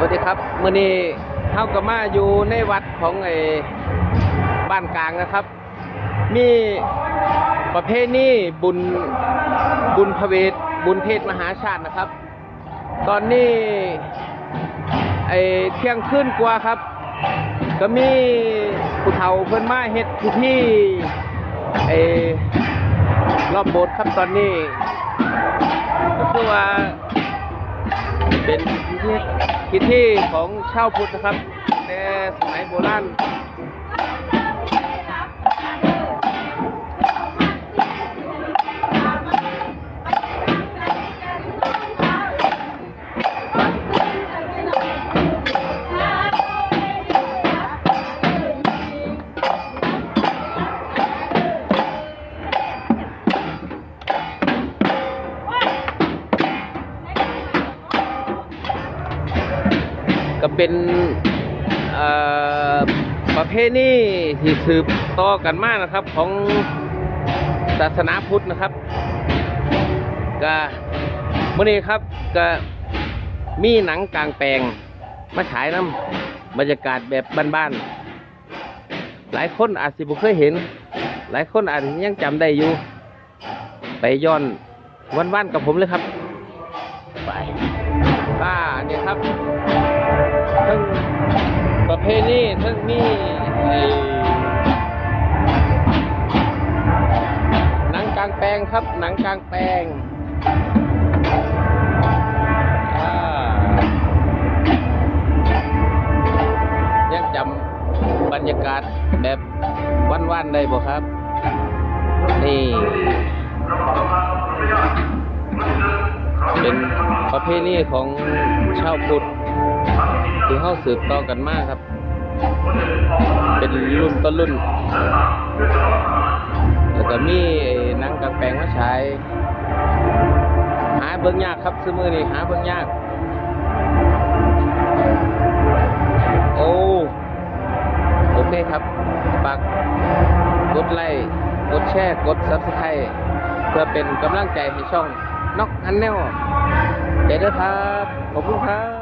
วัสดีครับมื่อนี้เฮาก็มาอยู่ในวัดของไอ้บ้านกลางนะครับ มีประเพณีบุญบุญพระเวทบุญเพศมหาชาตินะครับ ตอนนี้ไอ้เที่ยงคืนกว่าครับ ก็มีผู้เฒ่าเพิ่นมาเฮ็ดพิธีไอ้รอบโบสถ์ครับตอนนี้ก็คือว่า เป็นพิธีพิธีของชาวพุทธนะครับในสมัยโบราณ ก็เป็นประเพณีที่สืบต่อกันมากนะครับของศาสนาพุทธนะครับก็มื่อนี้ครับก็มีหนังกลางแปลงมาฉายน้ำบรรยากาศแบบบ้านๆหลายคนอาจสิบ่เคยเห็น หลายคนอาจจะยังจำได้อยู่ ไปย้อนวันๆกับผมเลยครับ ไปป้าเนี่ยครับ ทั้งประเพณีทั้งมีไอ้หนังกลางแปลงครับ หนังกลางแปลงยังจำบรรยากาศแบบวันๆได้บ่ครับ นี่เป็นประเพณีของชาวพุทธ ที่เขาสืบต่อกันมากครับ เป็นรุ่นต้นรุ่น แล้วก็มีนังกางแปลงมาฉายหาเบิ่งยากครับซื้อมือนี่หาเบิ่งยาก โอ้โอเคครับฝากกดไลค์กดแชร์กดซับสไครต์เพื่อเป็นกำลังใจให้ช่องนอกอันแนวเจอเด้อครับ ขอบคุณครับ